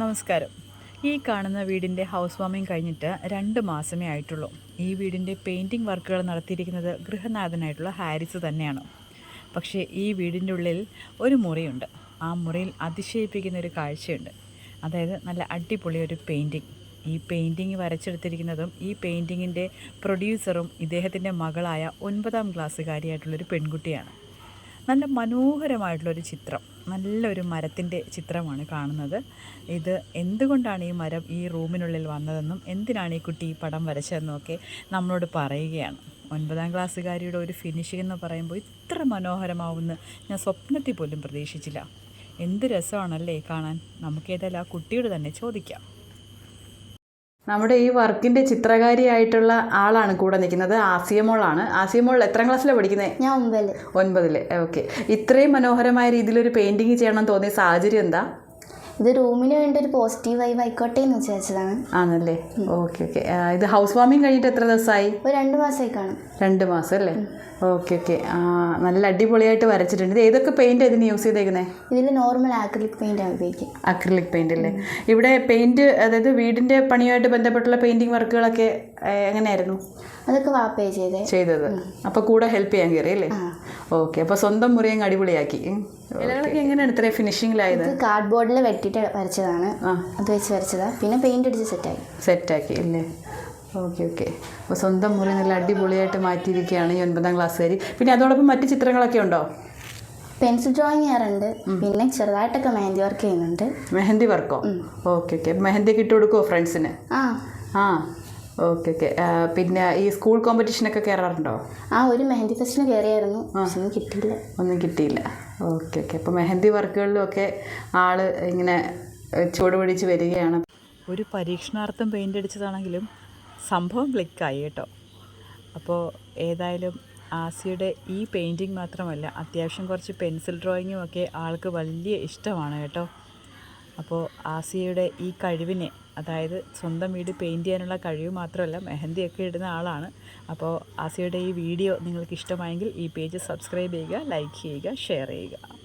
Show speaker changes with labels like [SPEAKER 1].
[SPEAKER 1] നമസ്കാരം. ഈ കാണുന്ന വീടിന്റെ ഹൗസ് വാമിംഗ് കഴിഞ്ഞിട്ട് രണ്ട് മാസമേ ആയിട്ടുള്ളൂ. ഈ വീടിന്റെ പെയിന്റിംഗ് വർക്കുകൾ നടത്തിയിരിക്കുന്നത് ഗൃഹനാഥനായിട്ടുള്ള ഹാരിസ് തന്നെയാണ്. പക്ഷേ ഈ വീടിന്റെ ഉള്ളിൽ ഒരു മുറിയുണ്ട്. ആ മുറിയിൽ അതിശയിപ്പിക്കുന്ന ഒരു കാഴ്ചയുണ്ട്. അതായത് നല്ല അടിപൊളി ഒരു പെയിന്റിങ് ഈ പെയിന്റിങ് വരച്ചെടുത്തിരിക്കുന്നതും ഈ പെയിന്റിങ്ങിന്റെ പ്രൊഡ്യൂസറും ഇദ്ദേഹത്തിന്റെ മകളായ ഒൻപതാം ക്ലാസ്സുകാരിയായിട്ടുള്ളൊരു പെൺകുട്ടിയാണ്. നല്ല മനോഹരമായിട്ടുള്ളൊരു ചിത്രം. നല്ലൊരു മരത്തിന്റെ ചിത്രമാണ് കാണുന്നത്. ഇത് എന്തുകൊണ്ടാണ് ഈ മരം ഈ റൂമിനുള്ളിൽ വന്നതെന്നും എന്തിനാണ് ഈ കുട്ടി ഈ പടം വരച്ചതെന്നും ഒക്കെ നമ്മളോട് പറയുകയാണ്. ഒൻപതാം ക്ലാസ്സുകാരിയുടെ ഒരു ഫിനിഷിംഗ് എന്ന് പറയുമ്പോൾ ഇത്ര മനോഹരമാവുമെന്ന് ഞാൻ സ്വപ്നത്തിൽ പോലും പ്രതീക്ഷിച്ചില്ല. എന്ത് രസമാണല്ലേ കാണാൻ? നമുക്കേതായാലും ആ കുട്ടിയോട് തന്നെ ചോദിക്കാം. നമ്മുടെ ഈ വർക്കിന്റെ ചിത്രകാരിയായിട്ടുള്ള ആളാണ് കൂടെ നിൽക്കുന്നത് ആസിയമോളാണ് ആസിയമോൾ എത്ര ക്ലാസ്സിലാണ് പഠിക്കുന്നത്
[SPEAKER 2] ഞാൻ ഒമ്പതിൽ.
[SPEAKER 1] ഒൻപതിൽ ഓക്കെ. ഇത്രയും മനോഹരമായ രീതിയിൽ ഒരു പെയിന്റിങ് ചെയ്യണം തോന്നിയ സാഹചര്യം എന്താ?
[SPEAKER 2] ഇത് റൂമിന് വേണ്ടി ഒരു പോസിറ്റീവ് വൈബ് ആയിക്കോട്ടെ എന്ന് വിചാരിച്ചതാണ്.
[SPEAKER 1] ആണല്ലേ? ഓക്കെ ഓക്കെ ഇത് ഹൗസ് വാമിങ് കഴിഞ്ഞിട്ട് എത്ര ദിവസമായി?
[SPEAKER 2] ഒരു രണ്ട് മാസമായി കാണും.
[SPEAKER 1] രണ്ട് മാസം അല്ലേ ഓക്കെ ഓക്കെ നല്ല അടിപൊളിയായിട്ട് വരച്ചിട്ടുണ്ട്. ഇത് ഏതൊക്കെ പെയിന്റ് ഇതിന് യൂസ് ചെയ്തേക്കുന്നത്
[SPEAKER 2] ഇതിൽ നോർമൽ ആക്രിലിക് പെയിന്റ് ആണ് ഉപയോഗിക്കുക
[SPEAKER 1] അക്രിലിക് പെയിന്റ് അല്ലേ? ഇവിടെ പെയിന്റ് അതായത് വീടിന്റെ പണിയുമായിട്ട് ബന്ധപ്പെട്ടുള്ള പെയിന്റിംഗ് വർക്കുകളൊക്കെ എങ്ങനെയായിരുന്നു?
[SPEAKER 2] അതൊക്കെ വാപ്പേ ചെയ്തേ.
[SPEAKER 1] ചെയ്തത്. അപ്പോൾ കൂടെ ഹെൽപ്പ് ചെയ്യാൻ കയറി അല്ലേ? ഓക്കെ അപ്പോൾ സ്വന്തം മുറി അങ്ങ് അടിപൊളിയാക്കി. ഇലകളൊക്കെ എങ്ങനെയാണ് ഇത്രയും ഫിനിഷിങ്ങിലായത്
[SPEAKER 2] കാർഡ്ബോർഡിൽ കാർഡ് ബോർഡിൽ വരച്ചതാണ്. അത് വെച്ച് വരച്ചതാണ് പിന്നെ പെയിന്റ് അടിച്ച് സെറ്റാക്കി
[SPEAKER 1] സെറ്റാക്കി അല്ലേ? ഓക്കെ ഓക്കെ അപ്പോൾ സ്വന്തം മുറി നല്ല അടിപൊളിയായിട്ട് മാറ്റിയിരിക്കുകയാണ് ഈ ഒൻപതാം ക്ലാസ്സുകാരി പിന്നെ അതോടൊപ്പം മറ്റ് ചിത്രങ്ങളൊക്കെ ഉണ്ടോ?
[SPEAKER 2] പെൻസിൽ ഡ്രോയിങ് ചെയ്യാറുണ്ട്. പിന്നെ ചെറുതായിട്ടൊക്കെ മെഹന്തി വർക്ക് ചെയ്യുന്നുണ്ട്.
[SPEAKER 1] മെഹന്തി വർക്കോ ഓക്കെ ഓക്കെ മെഹന്തി ഇട്ട് കൊടുക്കുമോ ഫ്രണ്ട്സിന്
[SPEAKER 2] ആ.
[SPEAKER 1] ആ. ഓക്കെ ഓക്കെ പിന്നെ ഈ സ്കൂൾ കോമ്പറ്റീഷനൊക്കെ കയറാറുണ്ടോ
[SPEAKER 2] ആ ഒരു മെഹന്തി ഫെസ്റ്റിന് കയറിയായിരുന്നു ഒന്നും കിട്ടിയില്ല.
[SPEAKER 1] ഒന്നും കിട്ടിയില്ല. ഓക്കെ ഓക്കെ അപ്പോൾ മെഹന്തി വർക്കുകളിലൊക്കെ ആൾ ഇങ്ങനെ ചുവട് പിടിച്ച് വരികയാണ്. ഒരു പരീക്ഷണാർത്ഥം പെയിന്റ് അടിച്ചതാണെങ്കിലും സംഭവം ക്ലിക്കായി കേട്ടോ. അപ്പോൾ ഏതായാലും ആസിയുടെ ഈ പെയിന്റിങ് മാത്രമല്ല അത്യാവശ്യം കുറച്ച് പെൻസിൽ ഡ്രോയിങ്ങും ഒക്കെ ആൾക്ക് വലിയ ഇഷ്ടമാണ് കേട്ടോ. അപ്പോൾ ആസിയയുടെ ഈ കഴിവിനെ അതായത് സ്വന്തം വീട് പെയിന്റ് ചെയ്യാനുള്ള കഴിവ് മാത്രമല്ല മെഹന്തിയൊക്കെ ഇടുന്ന ആളാണ്. അപ്പോൾ ആസിയുടെ ഈ വീഡിയോ നിങ്ങൾക്ക് ഇഷ്ടമായെങ്കിൽ ഈ പേജ് സബ്സ്ക്രൈബ് ചെയ്യുക ലൈക്ക് ചെയ്യുക ഷെയർ ചെയ്യുക.